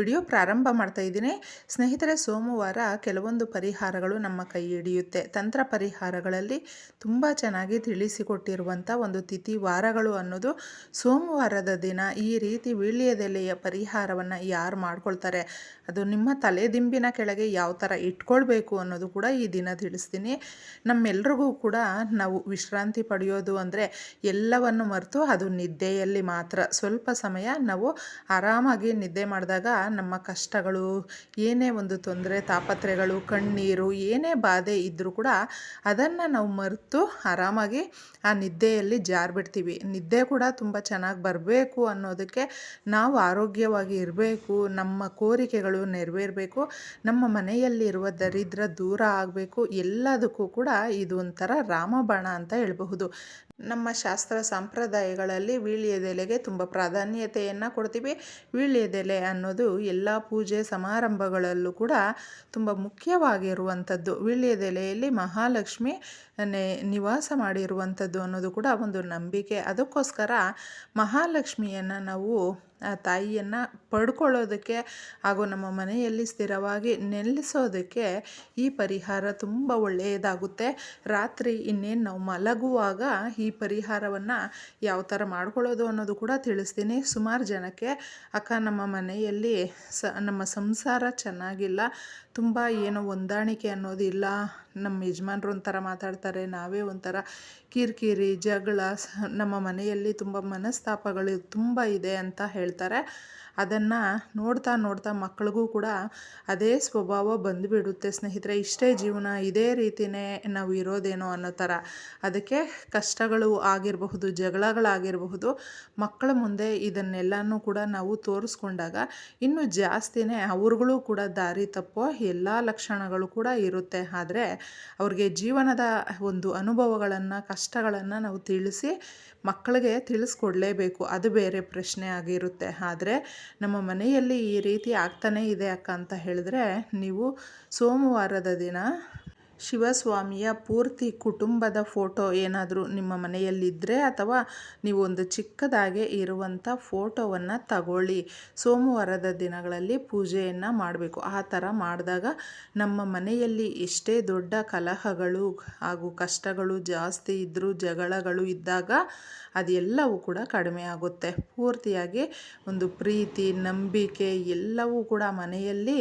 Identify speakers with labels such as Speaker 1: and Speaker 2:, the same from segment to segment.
Speaker 1: Video ಪ್ರಾರಂಭ ಮಾಡ್ತಾ ಇದ್ದೀನಿ. ಸ್ನೇಹಿತರೆ, ಸೋಮವಾರ ಕೆಲವೊಂದು ಪರಿಹಾರಗಳು ನಮ್ಮ ಕೈ ಹಿಡಿಯುತ್ತೆ. ತಂತ್ರ ಪರಿಹಾರಗಳಲ್ಲಿ ತುಂಬ ಚೆನ್ನಾಗಿ ತಿಳಿಸಿಕೊಟ್ಟಿರುವಂಥ ಒಂದು ತಿಥಿ ವಾರಗಳು ಅನ್ನೋದು ಸೋಮವಾರದ ದಿನ. ಈ ರೀತಿ ವೀಳ್ಯದೆಲೆಯ ಪರಿಹಾರವನ್ನು ಯಾರು ಮಾಡ್ಕೊಳ್ತಾರೆ, ಅದು ನಿಮ್ಮ ತಲೆದಿಂಬಿನ ಕೆಳಗೆ ಯಾವ ಥರ ಇಟ್ಕೊಳ್ಬೇಕು ಅನ್ನೋದು ಕೂಡ ಈ ದಿನ ತಿಳಿಸ್ತೀನಿ. ನಮ್ಮೆಲ್ರಿಗೂ ಕೂಡ ನಾವು ವಿಶ್ರಾಂತಿ ಪಡೆಯೋದು ಅಂದರೆ ಎಲ್ಲವನ್ನು ಮರೆತು ಅದು ನಿದ್ದೆಯಲ್ಲಿ ಮಾತ್ರ. ಸ್ವಲ್ಪ ಸಮಯ ನಾವು ಆರಾಮಾಗಿ ನಿದ್ದೆ ಮಾಡಿದಾಗ ನಮ್ಮ ಕಷ್ಟಗಳು, ಏನೇ ಒಂದು ತೊಂದರೆ ತಾಪತ್ರೆಗಳು ಕಣ್ಣೀರು, ಏನೇ ಬಾಧೆ ಇದ್ದರೂ ಕೂಡ ಅದನ್ನು ನಾವು ಮರೆತು ಆರಾಮಾಗಿ ಆ ನಿದ್ದೆಯಲ್ಲಿ ಜಾರ್ಬಿಡ್ತೀವಿ. ನಿದ್ದೆ ಕೂಡ ತುಂಬ ಚೆನ್ನಾಗಿ ಬರಬೇಕು ಅನ್ನೋದಕ್ಕೆ ನಾವು ಆರೋಗ್ಯವಾಗಿ ಇರಬೇಕು, ನಮ್ಮ ಕೋರಿಕೆಗಳು ನೆರವೇರಬೇಕು, ನಮ್ಮ ಮನೆಯಲ್ಲಿರುವ ದರಿದ್ರ ದೂರ ಆಗಬೇಕು, ಎಲ್ಲದಕ್ಕೂ ಕೂಡ ಇದು ಒಂಥರ ರಾಮಬಾಣ ಅಂತ ಹೇಳಬಹುದು. ನಮ್ಮ ಶಾಸ್ತ್ರ ಸಂಪ್ರದಾಯಗಳಲ್ಲಿ ವೀಳ್ಯದೆಲೆಗೆ ತುಂಬ ಪ್ರಾಧಾನ್ಯತೆಯನ್ನು ಕೊಡ್ತೀವಿ. ವೀಳ್ಯದೆಲೆ ಅನ್ನೋದು ಎಲ್ಲ ಪೂಜೆ ಸಮಾರಂಭಗಳಲ್ಲೂ ಕೂಡ ತುಂಬ ಮುಖ್ಯವಾಗಿರುವಂಥದ್ದು. ವೀಳ್ಯದೆಲೆಯಲ್ಲಿ ಮಹಾಲಕ್ಷ್ಮಿ ನಿವಾಸ ಮಾಡಿರುವಂಥದ್ದು ಅನ್ನೋದು ಕೂಡ ಒಂದು ನಂಬಿಕೆ. ಅದಕ್ಕೋಸ್ಕರ ಮಹಾಲಕ್ಷ್ಮಿಯನ್ನು ನಾವು ತಾಯಿಯನ್ನು ಪಡ್ಕೊಳ್ಳೋದಕ್ಕೆ ಹಾಗೂ ನಮ್ಮ ಮನೆಯಲ್ಲಿ ಸ್ಥಿರವಾಗಿ ನೆಲೆಸೋದಕ್ಕೆ ಈ ಪರಿಹಾರ ತುಂಬ ಒಳ್ಳೆಯದಾಗುತ್ತೆ. ರಾತ್ರಿ ಇನ್ನೇನು ನಾವು ಮಲಗುವಾಗ ಈ ಪರಿಹಾರವನ್ನು ಯಾವ ಥರ ಮಾಡ್ಕೊಳ್ಳೋದು ಅನ್ನೋದು ಕೂಡ ತಿಳಿಸ್ತೀನಿ. ಸುಮಾರು ಜನಕ್ಕೆ ಅಕ್ಕ ನಮ್ಮ ಮನೆಯಲ್ಲಿ ಸ ನಮ್ಮ ಸಂಸಾರ ಚೆನ್ನಾಗಿಲ್ಲ. ತುಂಬ ಏನೋ ಹೊಂದಾಣಿಕೆ ಅನ್ನೋದಿಲ್ಲ ನಮ್ಮ ಯಜಮಾನ್ರು ಒಂಥರ ಮಾತಾಡ್ತಾರೆ, ನಾವೇ ಒಂಥರ ಕಿರಿಕಿರಿ, ಜಗಳ ನಮ್ಮ ಮನೆಯಲ್ಲಿ ತುಂಬ ಮನಸ್ತಾಪಗಳು ತುಂಬ ಇದೆ ಅಂತ ಹೇಳ್ತಾರೆ. ಅದನ್ನು ನೋಡ್ತಾ ನೋಡ್ತಾ ಮಕ್ಕಳಿಗೂ ಕೂಡ ಅದೇ ಸ್ವಭಾವ ಬಂದುಬಿಡುತ್ತೆ. ಸ್ನೇಹಿತರೆ, ಇಷ್ಟೇ ಜೀವನ ಇದೇ ರೀತಿಯೇ ನಾವು ಇರೋದೇನೋ ಅನ್ನೋ ಥರ. ಅದಕ್ಕೆ ಕಷ್ಟಗಳು ಆಗಿರಬಹುದು, ಜಗಳಗಳಾಗಿರಬಹುದು, ಮಕ್ಕಳ ಮುಂದೆ ಇದನ್ನೆಲ್ಲನೂ ಕೂಡ ನಾವು ತೋರಿಸ್ಕೊಂಡಾಗ ಇನ್ನೂ ಜಾಸ್ತಿನೇ ಅವ್ರುಗಳು ಕೂಡ ದಾರಿ ತಪ್ಪೋ ಎಲ್ಲ ಲಕ್ಷಣಗಳು ಕೂಡ ಇರುತ್ತೆ. ಆದರೆ ಅವ್ರಿಗೆ ಜೀವನದ ಒಂದು ಅನುಭವಗಳನ್ನು, ಕಷ್ಟಗಳನ್ನು ನಾವು ತಿಳಿಸಿ ಮಕ್ಕಳಿಗೆ ತಿಳಿಸ್ಕೊಡ್ಲೇಬೇಕು. ಅದು ಬೇರೆ ಪ್ರಶ್ನೆ ಆಗಿರುತ್ತೆ. ಆದರೆ ನಮ್ಮ ಮನೆಯಲ್ಲಿ ಈ ರೀತಿ ಆಗ್ತಾನೇ ಇದೆ ಅಕ್ಕ ಅಂತ ಹೇಳಿದ್ರೆ ನೀವು ಸೋಮವಾರದ ದಿನ ಶಿವಸ್ವಾಮಿಯ ಪೂರ್ತಿ ಕುಟುಂಬದ ಫೋಟೋ ಏನಾದರೂ ನಿಮ್ಮ ಮನೆಯಲ್ಲಿದ್ದರೆ ಅಥವಾ ನೀವು ಒಂದು ಚಿಕ್ಕದಾಗೆ ಇರುವಂಥ ಫೋಟೋವನ್ನು ತಗೊಳ್ಳಿ. ಸೋಮವಾರದ ದಿನಗಳಲ್ಲಿ ಪೂಜೆಯನ್ನು ಮಾಡಬೇಕು. ಆ ಥರ ಮಾಡಿದಾಗ ನಮ್ಮ ಮನೆಯಲ್ಲಿ ಎಷ್ಟೇ ದೊಡ್ಡ ಕಲಹಗಳು ಹಾಗೂ ಕಷ್ಟಗಳು ಜಾಸ್ತಿ ಇದ್ದರೂ ಜಗಳಗಳು ಇದ್ದಾಗ ಅದೆಲ್ಲವೂ ಕೂಡ ಕಡಿಮೆ ಆಗುತ್ತೆ. ಪೂರ್ತಿಯಾಗಿ ಒಂದು ಪ್ರೀತಿ, ನಂಬಿಕೆ ಎಲ್ಲವೂ ಕೂಡ ಮನೆಯಲ್ಲಿ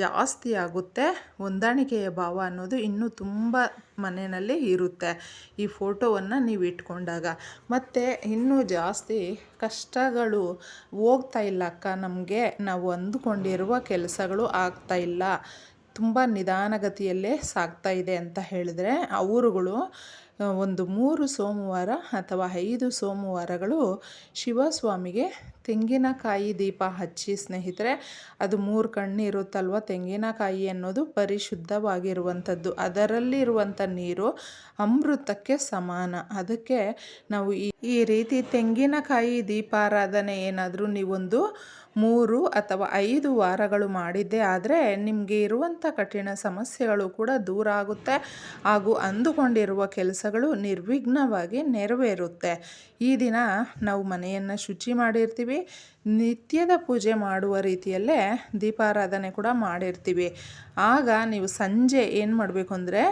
Speaker 1: ಜಾಸ್ತಿ ಆಗುತ್ತೆ. ಹೊಂದಾಣಿಕೆಯ ಭಾವ ಇನ್ನೂ ತುಂಬ ಮನೆಯಲ್ಲಿ ಇರುತ್ತೆ ಈ ಫೋಟೋವನ್ನು ನೀವು ಇಟ್ಕೊಂಡಾಗ. ಮತ್ತು ಇನ್ನೂ ಜಾಸ್ತಿ ಕಷ್ಟಗಳು ಹೋಗ್ತಾ ಇಲ್ಲ ಅಕ್ಕ. ನಮಗೆ ನಾವು ಅಂದುಕೊಂಡಿರುವ ಕೆಲಸಗಳು ಆಗ್ತಾ ಇಲ್ಲ. ತುಂಬ ನಿಧಾನಗತಿಯಲ್ಲೇ ಸಾಗ್ತಾ ಇದೆ ಅಂತ ಹೇಳಿದ್ರೆ ಅವರುಗಳು ಒಂದು ಮೂರು ಸೋಮವಾರ ಅಥವಾ ಐದು ಸೋಮವಾರಗಳು ಶಿವಸ್ವಾಮಿಗೆ ತೆಂಗಿನಕಾಯಿ ದೀಪ ಹಚ್ಚಿ ಸ್ನೇಹಿತರೆ, ಅದು ಮೂರು ಕಣ್ಣು ಇರುತ್ತಲ್ವ ತೆಂಗಿನಕಾಯಿ ಅನ್ನೋದು ಪರಿಶುದ್ಧವಾಗಿರುವಂಥದ್ದು. ಅದರಲ್ಲಿರುವಂಥ ನೀರು ಅಮೃತಕ್ಕೆ ಸಮಾನ. ಅದಕ್ಕೆ ನಾವು ಈ ರೀತಿ ತೆಂಗಿನಕಾಯಿ ದೀಪಾರಾಧನೆ ಏನಾದರೂ ನೀವೊಂದು ಮೂರು ಅಥವಾ ಐದು ವಾರಗಳು ಮಾಡಿದ್ದೆ ಆದರೆ ನಿಮಗೆ ಇರುವಂಥ ಕಠಿಣ ಸಮಸ್ಯೆಗಳು ಕೂಡ ದೂರ ಆಗುತ್ತೆ. ಹಾಗೂ ಅಂದುಕೊಂಡಿರುವ ಕೆಲಸಗಳು ನಿರ್ವಿಘ್ನವಾಗಿ ನೆರವೇರುತ್ತೆ. ಈ ದಿನ ನಾವು ಮನೆಯನ್ನು ಶುಚಿ ಮಾಡಿರ್ತೀವಿ. ನಿತ್ಯದ ಪೂಜೆ ಮಾಡುವ ರೀತಿಯಲ್ಲೇ ದೀಪಾರಾಧನೆ ಕೂಡ ಮಾಡಿರ್ತೀವಿ. ಆಗ ನೀವು ಸಂಜೆ ಏನು ಮಾಡಬೇಕು ಅಂದರೆ,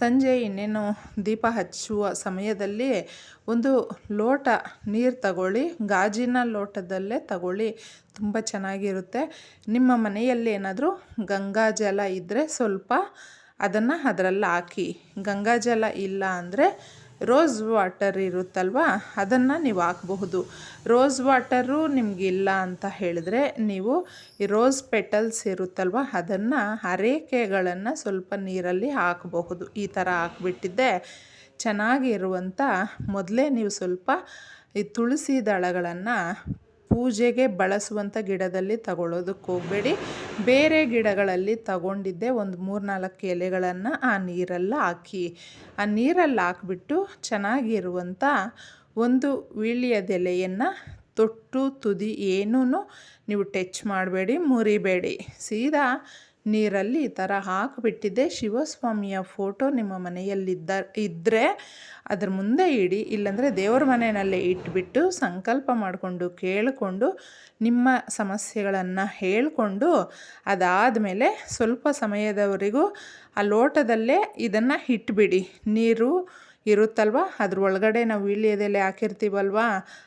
Speaker 1: ಸಂಜೆ ಇನ್ನೇನು ದೀಪ ಹಚ್ಚುವ ಸಮಯದಲ್ಲಿ ಒಂದು ಲೋಟ ನೀರು ತಗೊಳ್ಳಿ, ಗಾಜಿನ ಲೋಟದಲ್ಲೇ ತಗೊಳ್ಳಿ, ತುಂಬ ಚೆನ್ನಾಗಿರುತ್ತೆ. ನಿಮ್ಮ ಮನೆಯಲ್ಲಿ ಏನಾದರೂ ಗಂಗಾ ಜಲ ಇದ್ದರೆ ಸ್ವಲ್ಪ ಅದನ್ನು ಅದರಲ್ಲಿ ಹಾಕಿ. ಗಂಗಾ ಜಲ ಇಲ್ಲ ಅಂದರೆ ರೋಸ್ ವಾಟರ್ ಇರುತ್ತಲ್ವ? ಅದನ್ನು ನೀವು ಹಾಕಬಹುದು. ರೋಸ್ ವಾಟರು ನಿಮಗಿಲ್ಲ ಅಂತ ಹೇಳಿದ್ರೆ ನೀವು ಈ ರೋಸ್ ಪೆಟಲ್ಸ್ ಇರುತ್ತಲ್ವ, ಅದನ್ನು ಅರೇಕೆಗಳನ್ನು ಸ್ವಲ್ಪ ನೀರಲ್ಲಿ ಹಾಕಬಹುದು. ಈ ಥರ ಹಾಕ್ಬಿಟ್ಟಿದ್ದೆ. ಚೆನ್ನಾಗಿರುವಂಥ ಮೊದಲೇ ನೀವು ಸ್ವಲ್ಪ ಈ ತುಳಸಿ ದಳಗಳನ್ನು ಪೂಜೆಗೆ ಬಳಸುವಂಥ ಗಿಡದಲ್ಲಿ ತಗೊಳ್ಳೋದಕ್ಕೆ ಹೋಗಬೇಡಿ. ಬೇರೆ ಗಿಡಗಳಲ್ಲಿ ತಗೊಂಡಿದ್ದೆ ಒಂದು ಮೂರು ನಾಲ್ಕು ಎಲೆಗಳನ್ನು ಆ ನೀರಲ್ಲಿ ಹಾಕಿ. ಆ ನೀರಲ್ಲಿ ಹಾಕಿಬಿಟ್ಟು ಚೆನ್ನಾಗಿರುವಂಥ ಒಂದು ವೀಳ್ಯದೆಲೆಯನ್ನು ತೊಟ್ಟು, ತುದಿ ಏನೂ ನೀವು ಟಚ್ ಮಾಡಬೇಡಿ, ಮುರಿಬೇಡಿ. ಸೀದಾ ನೀರಲ್ಲಿ ಈ ಥರ ಹಾಕಿಬಿಟ್ಟಿದ್ದೆ. ಶಿವಸ್ವಾಮಿಯ ಫೋಟೋ ನಿಮ್ಮ ಮನೆಯಲ್ಲಿದ್ದ ಇದ್ದರೆ ಅದ್ರ ಮುಂದೆ ಇಡಿ. ಇಲ್ಲಾಂದರೆ ದೇವ್ರ ಮನೆಯಲ್ಲೇ ಇಟ್ಬಿಟ್ಟು ಸಂಕಲ್ಪ ಮಾಡಿಕೊಂಡು ಕೇಳಿಕೊಂಡು, ನಿಮ್ಮ ಸಮಸ್ಯೆಗಳನ್ನು ಹೇಳಿಕೊಂಡು, ಅದಾದಮೇಲೆ ಸ್ವಲ್ಪ ಸಮಯದವರೆಗೂ ಆ ಲೋಟದಲ್ಲೇ ಇದನ್ನು ಇಟ್ಬಿಡಿ. ನೀರು ಇರುತ್ತಲ್ವ? ಅದ್ರ ಒಳಗಡೆ ನಾವು ವೀಳ್ಯದೆಲೆ ಹಾಕಿರ್ತೀವಲ್ವ?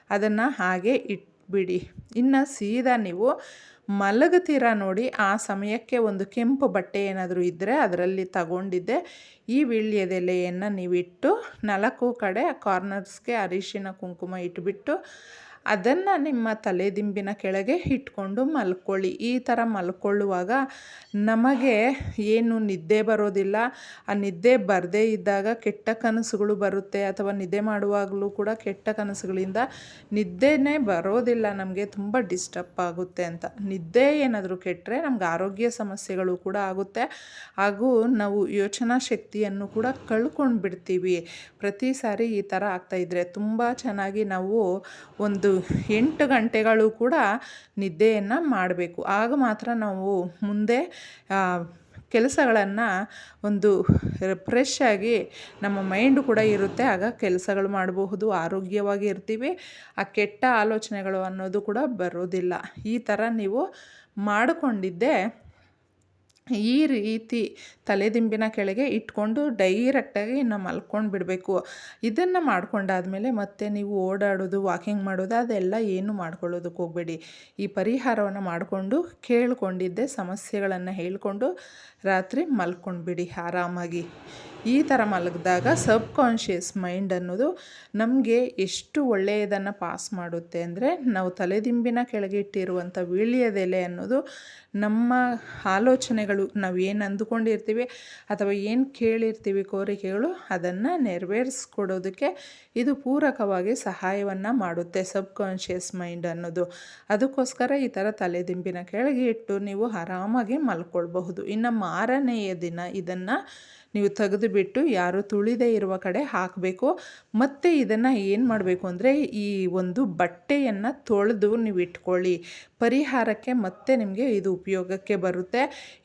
Speaker 1: ಅದನ್ನು ಹಾಗೆ ಇಟ್ಬಿಡಿ. ಇನ್ನು ಸೀದಾ ನೀವು ಮಲಗ್ತೀರ ನೋಡಿ, ಆ ಸಮಯಕ್ಕೆ ಒಂದು ಕೆಂಪು ಬಟ್ಟೆ ಏನಾದರೂ ಇದ್ದರೆ ಅದರಲ್ಲಿ ತಗೊಂಡಿದ್ದೆ. ಈ ವೀಳ್ಯದೆಲೆಯನ್ನು ನೀವಿಟ್ಟು ನಾಲ್ಕು ಕಡೆ ಕಾರ್ನರ್ಸ್ಗೆ ಅರಿಶಿನ, ಕುಂಕುಮ ಇಟ್ಬಿಟ್ಟು ಅದನ್ನು ನಿಮ್ಮ ತಲೆದಿಂಬಿನ ಕೆಳಗೆ ಇಟ್ಕೊಂಡು ಮಲ್ಕೊಳ್ಳಿ. ಈ ಥರ ಮಲ್ಕೊಳ್ಳುವಾಗ ನಮಗೆ ಏನು ನಿದ್ದೆ ಬರೋದಿಲ್ಲ. ಆ ನಿದ್ದೆ ಬರದೇ ಇದ್ದಾಗ ಕೆಟ್ಟ ಕನಸುಗಳು ಬರುತ್ತೆ ಅಥವಾ ನಿದ್ದೆ ಮಾಡುವಾಗಲೂ ಕೂಡ ಕೆಟ್ಟ ಕನಸುಗಳಿಂದ ನಿದ್ದೆನೇ ಬರೋದಿಲ್ಲ. ನಮಗೆ ತುಂಬ ಡಿಸ್ಟರ್ಬ್ ಆಗುತ್ತೆ ಅಂತ. ನಿದ್ದೆ ಏನಾದರೂ ಕೆಟ್ಟರೆ ನಮ್ಗೆ ಆರೋಗ್ಯ ಸಮಸ್ಯೆಗಳು ಕೂಡ ಆಗುತ್ತೆ. ಹಾಗೂ ನಾವು ಯೋಚನಾ ಶಕ್ತಿಯನ್ನು ಕೂಡ ಕಳ್ಕೊಂಡು ಬಿಡ್ತೀವಿ ಪ್ರತಿ ಸಾರಿ ಈ ಥರ ಆಗ್ತಾಯಿದ್ರೆ ತುಂಬ ಚೆನ್ನಾಗಿ ನಾವು ಒಂದು ಎಂಟು ಗಂಟೆಗಳು ಕೂಡ ನಿದ್ದೆಯನ್ನು ಮಾಡಬೇಕು. ಆಗ ಮಾತ್ರ ನಾವು ಮುಂದೆ ಕೆಲಸಗಳನ್ನು ಒಂದು ಫ್ರೆಶ್ ಆಗಿ ನಮ್ಮ ಮೈಂಡು ಕೂಡ ಇರುತ್ತೆ. ಆಗ ಕೆಲಸಗಳು ಮಾಡಬಹುದು, ಆರೋಗ್ಯವಾಗಿ ಇರ್ತೀವಿ. ಆ ಕೆಟ್ಟ ಆಲೋಚನೆಗಳು ಅನ್ನೋದು ಕೂಡ ಬರೋದಿಲ್ಲ ಈ ಥರ ನೀವು ಮಾಡಿಕೊಂಡಿದ್ದೆ ಈ ರೀತಿ ತಲೆದಿಂಬಿನ ಕೆಳಗೆ ಇಟ್ಕೊಂಡು ಡೈರೆಕ್ಟಾಗಿ ಇನ್ನು ಮಲ್ಕೊಂಡು ಬಿಡಬೇಕು. ಇದನ್ನು ಮಾಡ್ಕೊಂಡಾದಮೇಲೆ ಮತ್ತೆ ನೀವು ಓಡಾಡೋದು, ವಾಕಿಂಗ್ ಮಾಡೋದು, ಅದೆಲ್ಲ ಏನು ಮಾಡ್ಕೊಳ್ಳೋದಕ್ಕೆ ಹೋಗಬೇಡಿ. ಈ ಪರಿಹಾರವನ್ನು ಮಾಡಿಕೊಂಡು ಕೇಳಿಕೊಂಡಿದ್ದೆ, ಸಮಸ್ಯೆಗಳನ್ನು ಹೇಳಿಕೊಂಡು ರಾತ್ರಿ ಮಲ್ಕೊಂಡ್ಬಿಡಿ ಆರಾಮಾಗಿ. ಈ ಥರ ಮಲಗಿದಾಗ ಸಬ್ ಕಾನ್ಷಿಯಸ್ ಮೈಂಡ್ ಅನ್ನೋದು ನಮಗೆ ಎಷ್ಟು ಒಳ್ಳೆಯದನ್ನು ಪಾಸ್ ಮಾಡುತ್ತೆ ಅಂದರೆ ನಾವು ತಲೆದಿಂಬಿನ ಕೆಳಗೆ ಇಟ್ಟಿರುವಂಥ ವೀಳ್ಯದೆಲೆ ಅನ್ನೋದು ನಮ್ಮ ಆಲೋಚನೆಗಳು ನಾವು ಏನು ಅಂದುಕೊಂಡಿರ್ತೀವಿ ಅಥವಾ ಏನು ಕೇಳಿರ್ತೀವಿ ಕೋರಿಕೆಗಳು ಅದನ್ನು ನೆರವೇರಿಸ್ಕೊಡೋದಕ್ಕೆ ಇದು ಪೂರಕವಾಗಿ ಸಹಾಯವನ್ನು ಮಾಡುತ್ತೆ ಸಬ್ ಕಾನ್ಷಿಯಸ್ ಮೈಂಡ್ ಅನ್ನೋದು. ಅದಕ್ಕೋಸ್ಕರ ಈ ಥರ ತಲೆದಿಂಬಿನ ಕೆಳಗೆ ಇಟ್ಟು ನೀವು ಆರಾಮಾಗಿ ಮಲ್ಕೊಳ್ಬಹುದು. ಇನ್ನು ಮಾರನೆಯ ದಿನ ಇದನ್ನು ನೀವು ತೆಗೆದುಬಿಟ್ಟು ಯಾರು ತುಳಿದೇ ಇರುವ ಕಡೆ ಹಾಕಬೇಕು. ಮತ್ತು ಇದನ್ನು ಏನು ಮಾಡಬೇಕು ಅಂದರೆ ಈ ಒಂದು ಬಟ್ಟೆಯನ್ನು ತೊಳೆದು ನೀವು ಇಟ್ಕೊಳ್ಳಿ. ಪರಿಹಾರಕ್ಕೆ ಮತ್ತೆ ನಿಮಗೆ ಇದು ಉಪಯೋಗಕ್ಕೆ ಬರುತ್ತೆ.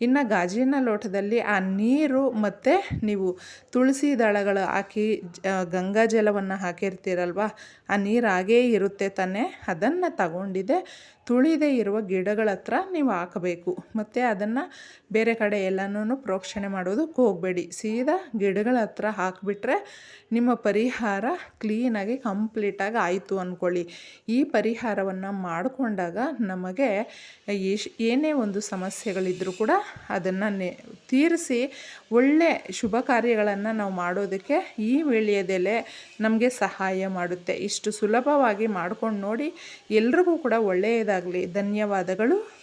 Speaker 1: ಇನ್ನು ಗಾಜಿನ ಲೋಟದಲ್ಲಿ ಆ ನೀರು ಮತ್ತು ನೀವು ತುಳಸಿ ದಳಗಳು ಹಾಕಿ ಗಂಗಾ ಜಲವನ್ನು ಹಾಕಿರ್ತೀರಲ್ವ, ಆ ನೀರು ಹಾಗೇ ಇರುತ್ತೆ ತಾನೇ. ಅದನ್ನು ತಗೊಂಡಿದೆ. ತುಳಿದೇ ಇರುವ ಗಿಡಗಳ ಹತ್ರ ನೀವು ಹಾಕಬೇಕು. ಮತ್ತು ಅದನ್ನು ಬೇರೆ ಕಡೆ ಎಲ್ಲನೂ ಪ್ರೋಕ್ಷಣೆ ಮಾಡೋದಕ್ಕೆ ಹೋಗಬೇಡಿ. ಸೀದಾ ಗಿಡಗಳ ಹತ್ರ ಹಾಕಿಬಿಟ್ರೆ ನಿಮ್ಮ ಪರಿಹಾರ ಕ್ಲೀನಾಗಿ ಕಂಪ್ಲೀಟಾಗಿ ಆಯಿತು ಅಂದ್ಕೊಳ್ಳಿ ಈ ಪರಿಹಾರವನ್ನು ಮಾಡಿಕೊಂಡಾಗ ನಮಗೆ ಏನೇ ಒಂದು ಸಮಸ್ಯೆಗಳಿದ್ದರೂ ಕೂಡ ಅದನ್ನು ತೀರಿಸಿ ಒಳ್ಳೆ ಶುಭ ಕಾರ್ಯಗಳನ್ನು ನಾವು ಮಾಡೋದಕ್ಕೆ ಈ ವೇಳೆಯದೆಲೆ ನಮಗೆ ಸಹಾಯ ಮಾಡುತ್ತೆ. ಇಷ್ಟು ಸುಲಭವಾಗಿ ಮಾಡ್ಕೊಂಡು ನೋಡಿ ಎಲ್ರಿಗೂ ಕೂಡ ಒಳ್ಳೆಯದಾಗಲಿ ಧನ್ಯವಾದಗಳು.